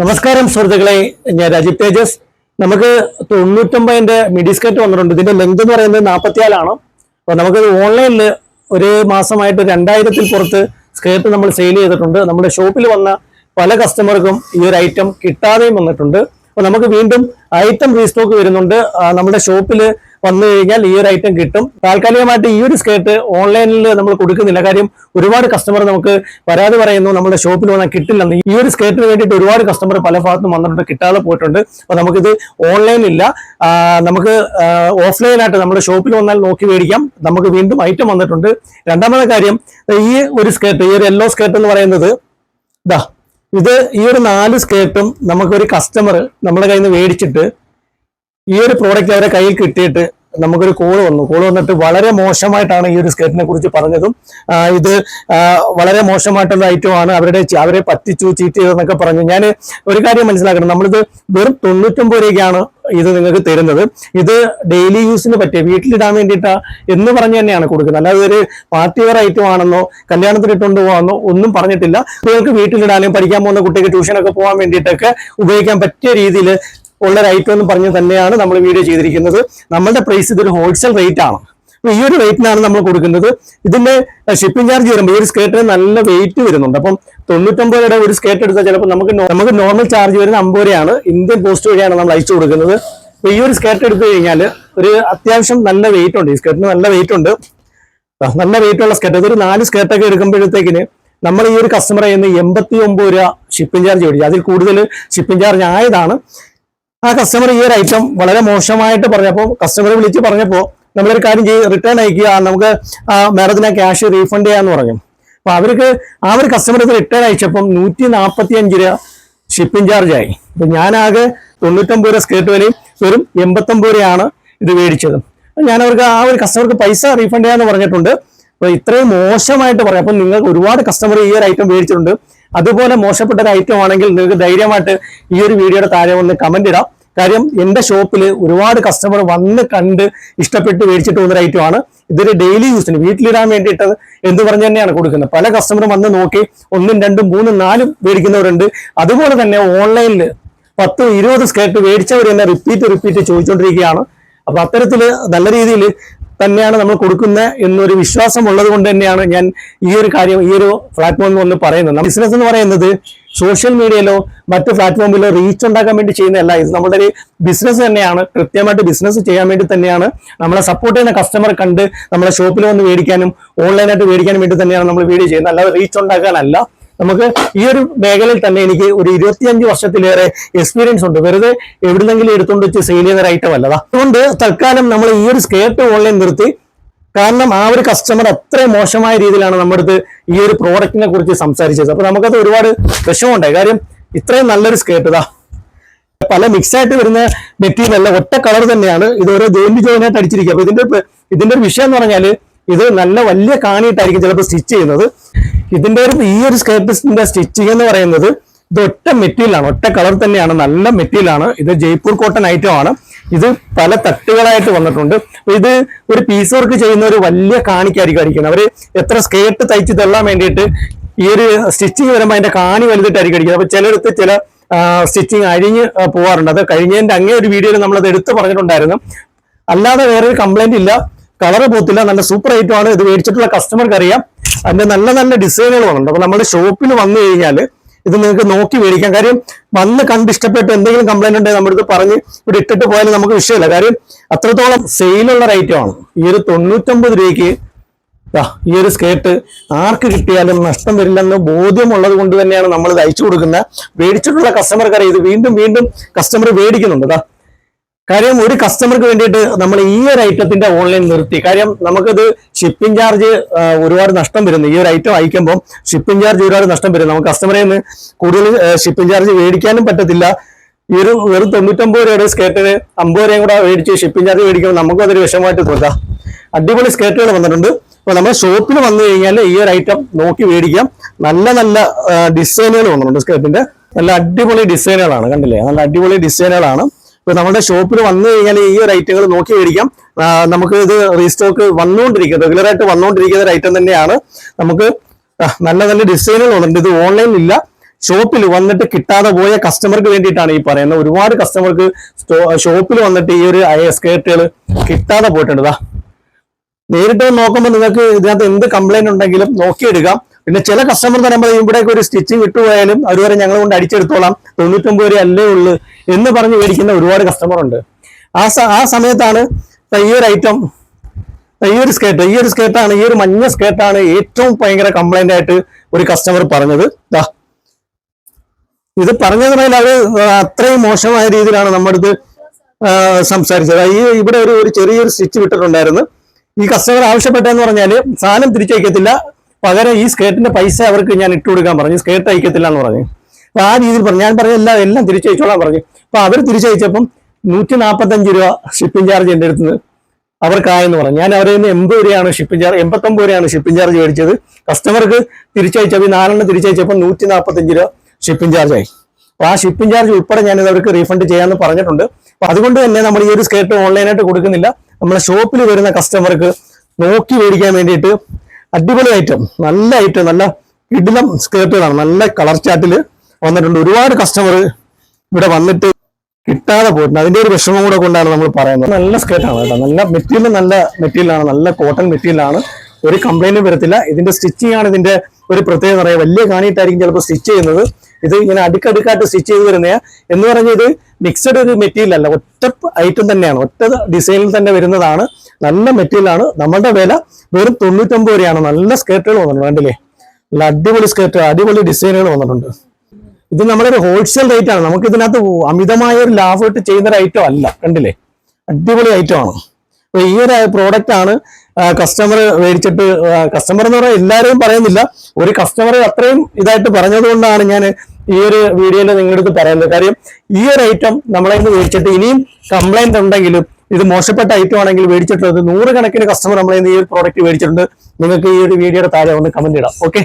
നമസ്കാരം സുഹൃത്തുക്കളെ. ഞാൻ രാജീവ് തേജസ്. നമുക്ക് തൊണ്ണൂറ്റൊമ്പതിന്റെ മിഡി സ്കർട്ട് വന്നിട്ടുണ്ട്. ഇതിന്റെ ലെങ്ത് എന്ന് പറയുന്നത് നാൽപ്പത്തിയാലാണ് അപ്പൊ നമുക്ക് ഓൺലൈനിൽ ഒരു മാസമായിട്ട് രണ്ടായിരത്തിൽ പുറത്ത് സ്കേർട്ട് നമ്മൾ സെയിൽ ചെയ്തിട്ടുണ്ട്. നമ്മുടെ ഷോപ്പിൽ വന്ന പല കസ്റ്റമർക്കും ഈ ഒരു ഐറ്റം കിട്ടാതെയും വന്നിട്ടുണ്ട്. അപ്പൊ നമുക്ക് വീണ്ടും ഐറ്റം റീസ്റ്റോക്ക് വരുന്നുണ്ട്. നമ്മുടെ ഷോപ്പിൽ വന്നു കഴിഞ്ഞാൽ ഈ ഒരു ഐറ്റം കിട്ടും. താൽക്കാലികമായിട്ട് ഈ ഒരു സ്കേർട്ട് ഓൺലൈനിൽ നമ്മൾ കൊടുക്കുന്നില്ല. കാര്യം ഒരുപാട് കസ്റ്റമർ നമുക്ക് പരാതി പറയുന്നു നമ്മുടെ ഷോപ്പിൽ വന്നാൽ കിട്ടില്ലെന്ന്. ഈ ഒരു സ്കേർട്ടിന് വേണ്ടിയിട്ട് ഒരുപാട് കസ്റ്റമർ പല ഭാഗത്തും വന്നിട്ടുണ്ട് കിട്ടാതെ പോയിട്ടുണ്ട്. അപ്പൊ നമുക്കിത് ഓൺലൈനില്ല നമുക്ക് ഓഫ്ലൈനായിട്ട് നമ്മുടെ ഷോപ്പിൽ വന്നാൽ നോക്കി മേടിക്കാം. നമുക്ക് വീണ്ടും ഐറ്റം വന്നിട്ടുണ്ട്. രണ്ടാമത്തെ കാര്യം ഈ ഒരു സ്കേർട്ട് ഈ ഒരു യെല്ലോ സ്കേർട്ട് എന്ന് പറയുന്നത് ഇതാ ഇത് ഈ ഒരു നാല് സ്കേർട്ടും നമുക്കൊരു കസ്റ്റമർ നമ്മുടെ കയ്യിൽ നിന്ന് മേടിച്ചിട്ട് ഈ ഒരു പ്രോഡക്റ്റ് അവരെ കയ്യിൽ കിട്ടിയിട്ട് നമുക്കൊരു കോൾ വന്നു. കോൾ വന്നിട്ട് വളരെ മോശമായിട്ടാണ് ഈ ഒരു സ്കേറ്റിനെ കുറിച്ച് പറഞ്ഞതും. ഇത് വളരെ മോശമായിട്ടുള്ള ഐറ്റമാണ് അവരുടെ അവരെ പറ്റിച്ചു ചീറ്റ് ചെയ്തെന്നൊക്കെ പറഞ്ഞു. ഞാൻ ഒരു കാര്യം മനസ്സിലാക്കണം. നമ്മളിത് വെറും തൊണ്ണൂറ്റൊമ്പത് രൂപയ്ക്കാണ് ഇത് നിങ്ങൾക്ക് തരുന്നത്. ഇത് ഡെയിലി യൂസിന് പറ്റിയ വീട്ടിലിടാൻ വേണ്ടിയിട്ടാ എന്ന് പറഞ്ഞു തന്നെയാണ് കൊടുക്കുന്നത്. അല്ലാതെ ഒരു പാർട്ടി വെയർ ഐറ്റം ആണെന്നോ കല്യാണത്തിന് ഇട്ടുകൊണ്ട് പോകാമെന്നോ ഒന്നും പറഞ്ഞിട്ടില്ല. കുട്ടികൾക്ക് വീട്ടിലിടാനും പഠിക്കാൻ പോകുന്ന കുട്ടിക്ക് ട്യൂഷനൊക്കെ പോകാൻ വേണ്ടിയിട്ടൊക്കെ ഉപയോഗിക്കാൻ പറ്റിയ രീതിയിൽ ഉള്ള ഒരു ഐറ്റം എന്ന് പറഞ്ഞ് തന്നെയാണ് നമ്മൾ വീഡിയോ ചെയ്തിരിക്കുന്നത്. നമ്മളുടെ പ്രൈസ് ഇതൊരു ഹോൾസെയിൽ റേറ്റ് ആണ്. അപ്പൊ ഈ ഒരു റേറ്റിനാണ് നമ്മൾ കൊടുക്കുന്നത്. ഇതിന്റെ ഷിപ്പിംഗ് ചാർജ് വരുമ്പോൾ ഈ ഒരു സ്കേർട്ടിന് നല്ല വെയിറ്റ് വരുന്നുണ്ട്. അപ്പം തൊണ്ണൂറ്റൊമ്പത് രൂപയുടെ ഒരു സ്കേർട്ട് എടുത്താൽ ചിലപ്പോൾ നമുക്ക് നമുക്ക് നോർമൽ ചാർജ് വരുന്ന അമ്പത് രൂപയാണ്. ഇന്ത്യൻ പോസ്റ്റ് വഴിയാണ് നമ്മൾ അയച്ചു കൊടുക്കുന്നത്. അപ്പൊ ഈ ഒരു സ്കേർട്ട് എടുത്തു കഴിഞ്ഞാൽ ഒരു അത്യാവശ്യം നല്ല വെയിറ്റ് ഉണ്ട്. ഈ സ്കേർട്ടിന് നല്ല വെയിറ്റ് ഉണ്ട്. നല്ല വെയിറ്റ് ഉള്ള സ്കേർട്ട് അതൊരു നാല് സ്കേർട്ടൊക്കെ എടുക്കുമ്പോഴത്തേക്കിന് നമ്മൾ ഈ ഒരു കസ്റ്റമറെ നിന്ന് എൺപത്തി ഒമ്പത് രൂപ ഷിപ്പിംഗ് ചാർജ് മേടിച്ചു. അതിൽ കൂടുതൽ ഷിപ്പിംഗ് ചാർജ് ആയതാണ്. ആ കസ്റ്റമർ ഈ ഒരു ഐറ്റം വളരെ മോശമായിട്ട് പറഞ്ഞപ്പോൾ കസ്റ്റമർ വിളിച്ച് പറഞ്ഞപ്പോൾ നമ്മളൊരു കാര്യം ചെയ്ത് റിട്ടേൺ അയക്കുക നമുക്ക് മാഡത്തിന് ക്യാഷ് റീഫണ്ട് ചെയ്യാന്ന് പറഞ്ഞു. അപ്പൊ അവർക്ക് ആ ഒരു കസ്റ്റമർ ഇത് റിട്ടേൺ അയച്ചപ്പം നൂറ്റി നാൽപ്പത്തി അഞ്ച് രൂപ ഷിപ്പിംഗ് ചാർജ് ആയി. അപ്പൊ ഞാനാകെ തൊണ്ണൂറ്റൊമ്പത് രൂപ സ്കേർട്ട് വിലയും വെറും എൺപത്തൊമ്പത് രൂപയാണ് ഇത് മേടിച്ചത്. ഞാൻ അവർക്ക് ആ ഒരു കസ്റ്റമർക്ക് പൈസ റീഫണ്ട് ചെയ്യാന്ന് പറഞ്ഞിട്ടുണ്ട്. അപ്പൊ ഇത്രയും മോശമായിട്ട് പറയാം. അപ്പൊ നിങ്ങൾക്ക് ഒരുപാട് കസ്റ്റമർ ഈ ഒരു ഐറ്റം മേടിച്ചിട്ടുണ്ട്. അതുപോലെ മോശപ്പെട്ട ഒരു ഐറ്റം ആണെങ്കിൽ നിങ്ങൾക്ക് ധൈര്യമായിട്ട് ഈ ഒരു വീഡിയോയുടെ താഴെ ഒന്ന് കമന്റ് ഇടാം. കാര്യം എന്റെ ഷോപ്പിൽ ഒരുപാട് കസ്റ്റമർ വന്ന് കണ്ട് ഇഷ്ടപ്പെട്ട് മേടിച്ചിട്ട് പോകുന്ന ഐറ്റം ആണ്. ഇതൊരു ഡെയിലി യൂസിന് വീട്ടിലിടാൻ വേണ്ടിയിട്ട് എന്ന് പറഞ്ഞ് തന്നെയാണ് കൊടുക്കുന്നത്. പല കസ്റ്റമർ വന്ന് നോക്കി ഒന്നും രണ്ടും മൂന്നും നാലും മേടിക്കുന്നവരുണ്ട്. അതുപോലെ തന്നെ ഓൺലൈനിൽ പത്ത് ഇരുപത് സ്കേർട്ട് മേടിച്ചവർ തന്നെ റിപ്പീറ്റ് റിപ്പീറ്റ് ചോദിച്ചുകൊണ്ടിരിക്കുകയാണ് അപ്പൊ അത്തരത്തിൽ നല്ല രീതിയിൽ തന്നെയാണ് നമ്മൾ കൊടുക്കുന്നത് എന്നൊരു വിശ്വാസം ഉള്ളത് കൊണ്ട് തന്നെയാണ് ഞാൻ ഈ ഒരു കാര്യം ഈ ഒരു പ്ലാറ്റ്ഫോമിൽ ഒന്ന് പറയുന്നത്. ബിസിനസ് എന്ന് പറയുന്നത് സോഷ്യൽ മീഡിയയിലോ മറ്റ് പ്ലാറ്റ്ഫോമിലോ റീച്ച് ഉണ്ടാക്കാൻ വേണ്ടി ചെയ്യുന്നതല്ല. ഇത് നമ്മുടെ ഒരു ബിസിനസ് തന്നെയാണ്. കൃത്യമായിട്ട് ബിസിനസ് ചെയ്യാൻ വേണ്ടി തന്നെയാണ്. നമ്മളെ സപ്പോർട്ട് ചെയ്യുന്ന കസ്റ്റമർ കണ്ട് നമ്മളെ ഷോപ്പിൽ വന്ന് മേടിക്കാനും ഓൺലൈനായിട്ട് മേടിക്കാനും വേണ്ടി തന്നെയാണ് നമ്മൾ വീഡിയോ ചെയ്യുന്നത്. അല്ലാതെ റീച്ച് ഉണ്ടാക്കാനല്ല. നമുക്ക് ഈ ഒരു മേഖലയിൽ തന്നെ എനിക്ക് ഒരു ഇരുപത്തിയഞ്ച് വർഷത്തിലേറെ എക്സ്പീരിയൻസ് ഉണ്ട്. വെറുതെ എവിടുന്നെങ്കിലും എടുത്തുകൊണ്ട് വെച്ച് സെയിൽ ചെയ്യുന്ന ഒരു ഐറ്റം അല്ലതാ. അതുകൊണ്ട് തൽക്കാലം നമ്മൾ ഈ ഒരു സ്കേർട്ട് ഓൺലൈൻ നിർത്തി. കാരണം ആ ഒരു കസ്റ്റമർ അത്രയും മോശമായ രീതിയിലാണ് നമ്മുടെ അടുത്ത് ഈ ഒരു പ്രോഡക്റ്റിനെ കുറിച്ച് സംസാരിച്ചത്. അപ്പൊ നമുക്കത് ഒരുപാട് വിഷമമുണ്ടായി. കാര്യം ഇത്രയും നല്ലൊരു സ്കേർട്ട് ഇതാ. പല മിക്സ് ആയിട്ട് വരുന്ന മെറ്റീരിയൽ അല്ല ഒറ്റ കളർ തന്നെയാണ്. ഇത് ഓരോ ജോയിന്റ് ആയിട്ട് അടിച്ചിരിക്കുക. അപ്പൊ ഇതിന്റെ ഇതിന്റെ ഒരു വിഷയം എന്ന് പറഞ്ഞാൽ ഇത് നല്ല വലിയ കാണിയിട്ടായിരിക്കും ചിലപ്പോൾ സ്റ്റിച്ച് ചെയ്യുന്നത്. ഇതിന്റെ ഒരു ഈ ഒരു സ്കേർട്ടിന്റെ സ്റ്റിച്ചിങ് എന്ന് പറയുന്നത് ഇത് ഒറ്റ മെറ്റീരിയൽ ആണ്. ഒറ്റ കളർ തന്നെയാണ്. നല്ല മെറ്റീരിയൽ ആണ്. ഇത് ജയ്പൂർ കോട്ടൺ ഐറ്റം ആണ്. ഇത് പല തട്ടുകളായിട്ട് വന്നിട്ടുണ്ട്. ഇത് ഒരു പീസ് വർക്ക് ചെയ്യുന്ന ഒരു വലിയ കാണിക്കായിരിക്കും അടിക്കുന്നത്. അവർ എത്ര സ്കേർട്ട് തയ്ച്ച് തള്ളാൻ വേണ്ടിയിട്ട് ഈ ഒരു സ്റ്റിച്ചിങ് വരുമ്പോൾ അതിന്റെ കാണി വലുതായിട്ടായിരിക്കും അടിക്കുന്നത്. അപ്പൊ ചിലയിടത്ത് ചില സ്റ്റിച്ചിങ് അഴിഞ്ഞ് പോവാറുണ്ട്. അത് കഴിഞ്ഞതിന്റെ അങ്ങേ ഒരു വീഡിയോയിൽ നമ്മൾ അത് എടുത്ത് പറഞ്ഞിട്ടുണ്ടായിരുന്നു. അല്ലാതെ വേറൊരു കംപ്ലൈന്റ് ഇല്ല. കളർ പോത്തില്ല നല്ല സൂപ്പർ ഐറ്റം ആണ്. ഇത് മേടിച്ചിട്ടുള്ള കസ്റ്റമർക്ക് അറിയാം അതിന്റെ നല്ല നല്ല ഡിസൈനുകൾ വന്നിട്ടുണ്ട് അപ്പൊ നമ്മുടെ ഷോപ്പിൽ വന്നു കഴിഞ്ഞാൽ ഇത് നിങ്ങൾക്ക് നോക്കി മേടിക്കാം. കാര്യം വന്ന് കണ്ട് ഇഷ്ടപ്പെട്ട് എന്തെങ്കിലും കംപ്ലൈന്റ് ഉണ്ടെങ്കിൽ നമ്മുടെ അടുത്ത് പറഞ്ഞ് ഇവിടെ ഇട്ടിട്ട് പോയാലും നമുക്ക് വിഷയമില്ല. കാര്യം അത്രത്തോളം സെയിലുള്ള ഒരു ആണ്. ഈ ഒരു തൊണ്ണൂറ്റൊമ്പത് രൂപയ്ക്ക് ഈ ഒരു സ്കേർട്ട് ആർക്ക് കിട്ടിയാലും നഷ്ടം വരില്ലെന്ന് ബോധ്യമുള്ളത് കൊണ്ട് തന്നെയാണ് നമ്മൾ ഇത് അയച്ചു കൊടുക്കുന്നത്. മേടിച്ചിട്ടുള്ള കസ്റ്റമർക്ക് അറിയാം ഇത് വീണ്ടും വീണ്ടും കസ്റ്റമർ മേടിക്കുന്നുണ്ട്. ദാ കാര്യം ഒരു കസ്റ്റമർക്ക് വേണ്ടിയിട്ട് നമ്മൾ ഈ ഒരു ഐറ്റത്തിന്റെ ഓൺലൈൻ നിർത്തി. കാര്യം നമുക്കത് ഷിപ്പിംഗ് ചാർജ് ഒരുപാട് നഷ്ടം വരുന്നു. ഈ ഒരു ഐറ്റം അയക്കുമ്പോൾ ഷിപ്പിംഗ് ചാർജ് ഒരുപാട് നഷ്ടം വരുന്നു. നമുക്ക് കസ്റ്റമറിൽ നിന്ന് കൂടുതൽ ഷിപ്പിംഗ് ചാർജ് മേടിക്കാനും പറ്റത്തില്ല. ഈ ഒരു വെറും തൊണ്ണൂറ്റൊമ്പത് രൂപയുടെ സ്കേർട്ടിന് അമ്പത് രൂപയും കൂടെ മേടിച്ച് ഷിപ്പിംഗ് ചാർജ് മേടിക്കുമ്പോൾ നമുക്കും അതൊരു വിഷമമായിട്ട് തോന്നാം. അടിപൊളി സ്കേർട്ടുകൾ വന്നിട്ടുണ്ട്. അപ്പൊ നമ്മൾ ഷോപ്പിൽ വന്നു കഴിഞ്ഞാൽ ഈ ഒരു ഐറ്റം നോക്കി മേടിക്കാം. നല്ല നല്ല ഡിസൈനുകൾ വന്നിട്ടുണ്ട് സ്കേർട്ടിന്റെ നല്ല അടിപൊളി ഡിസൈനുകളാണ് കണ്ടില്ലേ? നല്ല അടിപൊളി ഡിസൈനുകളാണ് ഇപ്പൊ നമ്മുടെ ഷോപ്പിൽ വന്നു കഴിഞ്ഞാൽ ഈ ഒരു ഐറ്റങ്ങൾ നോക്കി മേടിക്കാം. നമുക്ക് ഇത് റീസ്റ്റോക്ക് വന്നുകൊണ്ടിരിക്കും റെഗുലർ ആയിട്ട് വന്നുകൊണ്ടിരിക്കുന്ന ഒരു ഐറ്റം തന്നെയാണ്. നമുക്ക് നല്ല നല്ല ഡിസൈനുകൾ വന്നിട്ടുണ്ട്. ഇത് ഓൺലൈനിൽ ഇല്ല. ഷോപ്പിൽ വന്നിട്ട് കിട്ടാതെ പോയ കസ്റ്റമർക്ക് വേണ്ടിയിട്ടാണ് ഈ പറയുന്നത്. ഒരുപാട് കസ്റ്റമർക്ക് ഷോപ്പിൽ വന്നിട്ട് ഈ ഒരു സ്കേർട്ടുകൾ കിട്ടാതെ പോയിട്ടുണ്ട്. നേരിട്ട് നോക്കുമ്പോൾ നിങ്ങൾക്ക് ഇതിനകത്ത് എന്ത് കംപ്ലൈന്റ് ഉണ്ടെങ്കിലും നോക്കിയെടുക്കാം. പിന്നെ ചില കസ്റ്റമർ പറയുമ്പോൾ ഇവിടേക്ക് ഒരു സ്റ്റിച്ചിങ് വിട്ടുപോയാലും അവർ വരെ ഞങ്ങൾ കൊണ്ട് അടിച്ചെടുത്തോളാം. തൊണ്ണൂറ്റൊമ്പത് വരെ അല്ലേ ഉള്ളൂ എന്ന് പറഞ്ഞ് മേടിക്കുന്ന ഒരുപാട് കസ്റ്റമർ ഉണ്ട്. ആ ആ സമയത്താണ് ഈ ഒരു ഐറ്റം ഈ ഒരു സ്കേർട്ട് ഈ ഒരു സ്കേർട്ടാണ് ഈ ഒരു മഞ്ഞ സ്കേർട്ടാണ് ഏറ്റവും ഭയങ്കര കംപ്ലൈന്റ് ആയിട്ട് ഒരു കസ്റ്റമർ പറഞ്ഞത്. ദാ. ഇത് പറഞ്ഞത് പറഞ്ഞാൽ അത് അത്രയും മോശമായ രീതിയിലാണ് നമ്മുടെ അടുത്ത് സംസാരിച്ചത്. ഈ ഇവിടെ ഒരു ഒരു ചെറിയൊരു സ്റ്റിച്ച് വിട്ടിട്ടുണ്ടായിരുന്നു. ഈ കസ്റ്റമർ ആവശ്യപ്പെട്ടതെന്ന് പറഞ്ഞാൽ സാധനം തിരിച്ചയക്കത്തില്ല. പകരം ഈ സ്കേർട്ടിന്റെ പൈസ അവർക്ക് ഞാൻ ഇട്ട് കൊടുക്കാൻ പറഞ്ഞു. സ്കേർട്ട് അയക്കത്തില്ല എന്ന് പറഞ്ഞു. അപ്പൊ ആ രീതിയിൽ പറഞ്ഞു. ഞാൻ പറഞ്ഞു എല്ലാം എല്ലാം തിരിച്ചയച്ചോളാൻ പറഞ്ഞു. അപ്പൊ അവർ തിരിച്ചയച്ചപ്പം നൂറ്റി നാൽപ്പത്തഞ്ച് രൂപ ഷിപ്പിംഗ് ചാർജ് എന്റെ അടുത്ത് അവർക്കായെന്ന് പറഞ്ഞു. ഞാൻ അവരിൽ നിന്ന് എൺപത് രൂപയാണ് ഷിപ്പിംഗ് ചാർജ് എൺപത്തൊമ്പത് രൂപയാണ് ഷിപ്പിംഗ് ചാർജ് മേടിച്ചത്. കസ്റ്റമർക്ക് തിരിച്ചയച്ചപ്പോൾ നാലെണ്ണം തിരിച്ചയച്ചപ്പോൾ നൂറ്റി നാൽപ്പത്തഞ്ച് രൂപ ഷിപ്പിംഗ് ചാർജ് ആയി. അപ്പൊ ആ ഷിപ്പിംഗ് ചാർജ് ഉൾപ്പെടെ ഞാൻ അവർക്ക് റീഫണ്ട് ചെയ്യാന്ന് പറഞ്ഞിട്ടുണ്ട്. അപ്പൊ അതുകൊണ്ട് തന്നെ നമ്മൾ ഈ ഒരു സ്കേർട്ട് ഓൺലൈനായിട്ട് കൊടുക്കുന്നില്ല. നമ്മളെ ഷോപ്പിൽ വരുന്ന കസ്റ്റമർക്ക് നോക്കി മേടിക്കാൻ വേണ്ടിയിട്ട് അടിപൊളി ഐറ്റം നല്ല ഐറ്റം നല്ല ഇടിലം സ്കേർട്ടുകളാണ് നല്ല കളർ ചാറ്റിൽ വന്നിട്ടുണ്ട്. ഒരുപാട് കസ്റ്റമർ ഇവിടെ വന്നിട്ട് കിട്ടാതെ പോയിട്ടുണ്ട്. അതിന്റെ ഒരു വിഷമം കൂടെ കൊണ്ടാണ് നമ്മൾ പറയുന്നത്. നല്ല സ്കേർട്ടാണ് കേട്ടോ. നല്ല മെറ്റീരിയൽ നല്ല മെറ്റീരിയലാണ് നല്ല കോട്ടൺ മെറ്റീരിയലാണ് ഒരു കംപ്ലൈന്റും വരത്തില്ല. ഇതിന്റെ സ്റ്റിച്ചിങ് ആണ് ഇതിന്റെ ഒരു പ്രത്യേകത പറയാം വലിയ കാണിയിട്ടായിരിക്കും ചിലപ്പോൾ സ്റ്റിച്ച് ചെയ്യുന്നത്. ഇത് ഇങ്ങനെ അടുക്കടുക്കായിട്ട് സ്റ്റിച്ച് ചെയ്ത് വരുന്ന എന്ന് പറഞ്ഞാൽ ഇത് മിക്സഡ് ഒരു മെറ്റീരിയൽ അല്ല. ഒറ്റ ഐറ്റം തന്നെയാണ്. ഒറ്റ ഡിസൈനിൽ തന്നെ വരുന്നതാണ്. നല്ല മെറ്റീരിയലാണ് നമ്മുടെ വില വെറും തൊണ്ണൂറ്റൊമ്പത് വരെയാണ് നല്ല സ്കേർട്ടുകൾ വന്നിട്ടുണ്ട്. കണ്ടില്ലേ? നല്ല അടിപൊളി സ്കേർട്ട് അടിപൊളി ഡിസൈനുകൾ വന്നിട്ടുണ്ട്. ഇത് നമ്മുടെ ഒരു ഹോൾസെയിൽ റേറ്റ് ആണ്. നമുക്ക് ഇതിനകത്ത് അമിതമായ ഒരു ലാഭം ഇട്ട് ചെയ്യുന്ന ഒരു ഐറ്റം അല്ല. കണ്ടില്ലേ? അടിപൊളി ഐറ്റം ആണ്. അപ്പൊ ഈ ഒരു പ്രോഡക്റ്റ് ആണ് കസ്റ്റമർ മേടിച്ചിട്ട് കസ്റ്റമർ എന്ന് പറയാൻ എല്ലാവരെയും പറയുന്നില്ല. ഒരു കസ്റ്റമർ അത്രയും ഇതായിട്ട് പറഞ്ഞത് കൊണ്ടാണ് ഞാൻ ഈ ഒരു വീഡിയോയിൽ നിങ്ങളുടെ അടുത്ത് പറയുന്നത്. കാര്യം ഈ ഒരു ഐറ്റം നമ്മളെ മേടിച്ചിട്ട് ഇനിയും കംപ്ലൈന്റ് ഉണ്ടെങ്കിലും ഇത് മോശപ്പെട്ട ഐറ്റം ആണെങ്കിൽ മേടിച്ചിട്ടുള്ളത് നൂറുകണക്കിന് കസ്റ്റമർ നമ്മളെ ഈ ഒരു പ്രോഡക്റ്റ് മേടിച്ചിട്ടുണ്ട്. നിങ്ങൾക്ക് ഈ ഒരു വീഡിയോയുടെ താഴെ ഒന്ന് കമന്റ് ഇടാം. ഓക്കെ